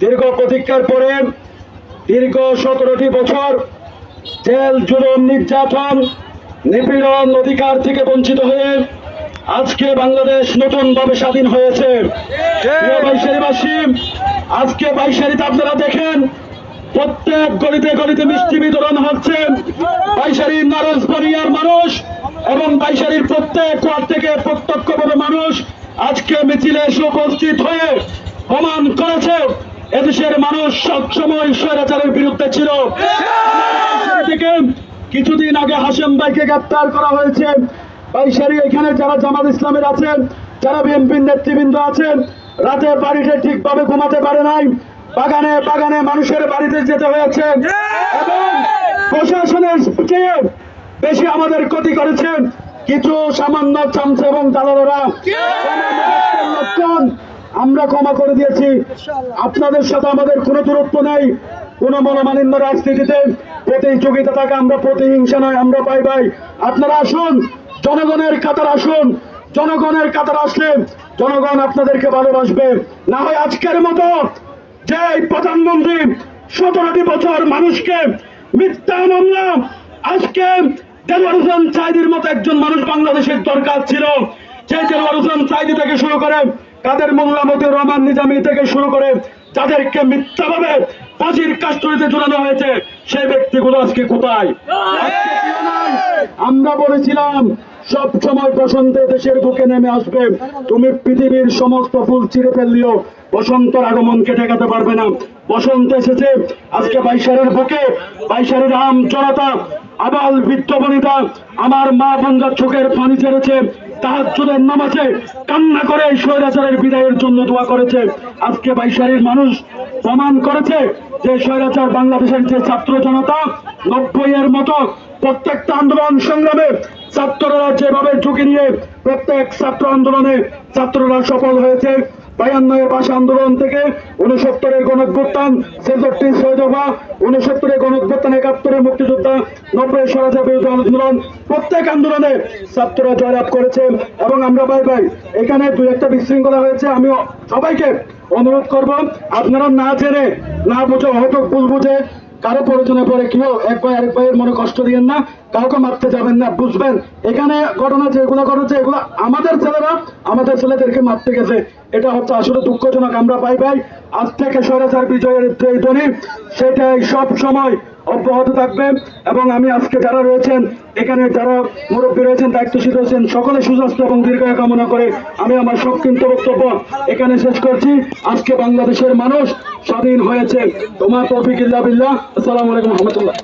দীর্ঘ প্রতীক্ষার পরে দীর্ঘ সতেরোটি বছর জেল, জুলুম, নির্যাতন, নিপীড়ন অধিকার থেকে বঞ্চিত হয়ে আজকে বাংলাদেশ নতুন ভাবে স্বাধীন হয়েছে। আজকে বাইশারিতে আপনারা দেখেন, প্রত্যেক গলিতে গলিতে মিষ্টি বিতরণ হচ্ছে। বাইশারীর নারজবাড়িয়ার মানুষ এবং বাইশারীর প্রত্যেক ওয়ার্ড থেকে প্রত্যক্ষ প্রত্যক্ষভাবে মানুষ আজকে মিছিলে এসে উপস্থিত হয়ে প্রমাণ করেছে, এদেশের মানুষ সবসময় স্বৈরাচারের বিরুদ্ধে ছিল। থেকে কিছুদিন আগে হাসেম ভাইকে গ্রেপ্তার করা হয়েছে। বাইশারি এখানে যারা জামাত ইসলামের আছেন যারা বিএনপির নেতৃবৃন্দ আছেন রাতে বাড়িতে ঠিকভাবে ঘুমাতে পারে নাই, বাগানে বাগানে মানুষের বাড়িতে যেতে হয়েছে। এবং প্রশাসনের চেয়ে বেশি আমাদের ক্ষতি করেছেন। কিছু সামান্য চামচা এবং দালালেরা। লক্ষণ আমরা ক্ষমা করে দিয়েছি। আপনাদের সাথে আমাদের কোনো দূরত্ব নেই। কোনো মনোমালিন্য রাজনীতিতে প্রতিযোগিতা থাকে আমরা প্রতিহিংসা নয় আমরা পাই ভাই আপনারা আসুন জনগণের কাতার আসুন জনগণের কাতার আসলে জনগণ আপনাদেরকে ভালোবাসবে। না হয় আজকের মতো যে প্রধানমন্ত্রী সতেরোটি বছর মানুষকে মিথ্যা মামলা আজকে দেলোয়ার হোসেন সাইদির মতো একজন মানুষ বাংলাদেশের দরকার ছিল? যে দেলোয়ার হোসেন সাইদি থেকে শুরু করে কাদের মোল্লা মতিউর রহমান নিজামী থেকে শুরু করে যাদেরকে মিথ্যাভাবে ফাঁসির কাস্টডিতে ঝুলানো হয়েছে, সেই ব্যক্তিগুলো আজকে কোথায়। আমরা বলেছিলাম, সব সময় বসন্তে দেশের বুকে নেমে আসবে। তুমি পৃথিবীর সমস্ত ফুল চিরে ফেললিও বসন্তর আগমনকে ঠেকাতে পারবে না। বসন্ত এসেছে, আজকে বাইশারের বুকে, বাইশারের আম জনতা আবাল বৃদ্ধ বনিতা, আমার মা বন্ধা চোখের পানি ছেড়েছে, তাহার চোখের নামাজে কান্না করে স্বৈরাচারের বিদায়ের জন্য দোয়া করেছে। আজকে বাইশারের মানুষ প্রমাণ করেছে যে স্বৈরাচার বাংলাদেশের যে ছাত্র জনতা নব্বই এর মতো প্রত্যেকটা আন্দোলন সংগ্রামে ছাত্ররা যেভাবে ঝুঁকি নিয়ে প্রত্যেক ছাত্র আন্দোলনে ছাত্ররা সফল হয়েছে। বায়ান্নয়ের ভাষা আন্দোলন থেকে উনসত্তরের গণভ্যুত্থান ছেষট্টি ছয় দফা উনসত্তরের গণভ্যুত্থান একাত্তরের মুক্তিযোদ্ধা নব্বই স্বরাজের বিরুদ্ধে আন্দোলন। প্রত্যেক আন্দোলনে ছাত্ররা জয়লাভ করেছে এবং আমরা ভাই ভাই, এখানে দু একটা বিশৃঙ্খলা হয়েছে। আমি সবাইকে অনুরোধ করব, আপনারা না জেনে, না বুঝে হয়তো ভুল বুঝে কারও প্রয়োজনে পরে কেউ এক ভাই আরেক ভাইয়ের মনে কষ্ট দিয়েন না, কাউকে মারতে যাবেন না, বুঝবেন? এখানে ঘটনা যেগুলো ঘটেছে, এগুলো আমাদের ছেলেরা, আমাদের ছেলেদেরকে মারতে গেছে। এটা হচ্ছে আসলে দুঃখজনক, আমরা পাই ভাই আজ থেকে স্বৈরাচার বিজয়ের ধ্বনি, সেটাই সব সময়। অব্যাহত থাকবে এবং আমি আজকে যারা রয়েছেন, এখানে যারা মুরব্বী রয়েছেন, দায়িত্বশীল রয়েছেন, সকলে সুস্বাস্থ্য এবং দীর্ঘায় কামনা করে আমি আমার সংক্ষিপ্ত বক্তব্য এখানে শেষ করছি। আজকে বাংলাদেশের মানুষ স্বাধীন হয়েছে। তোমার তৌফিক ইল্লা বিল্লাহ। আসসালামু আলাইকুম রহমতুল্লাহ।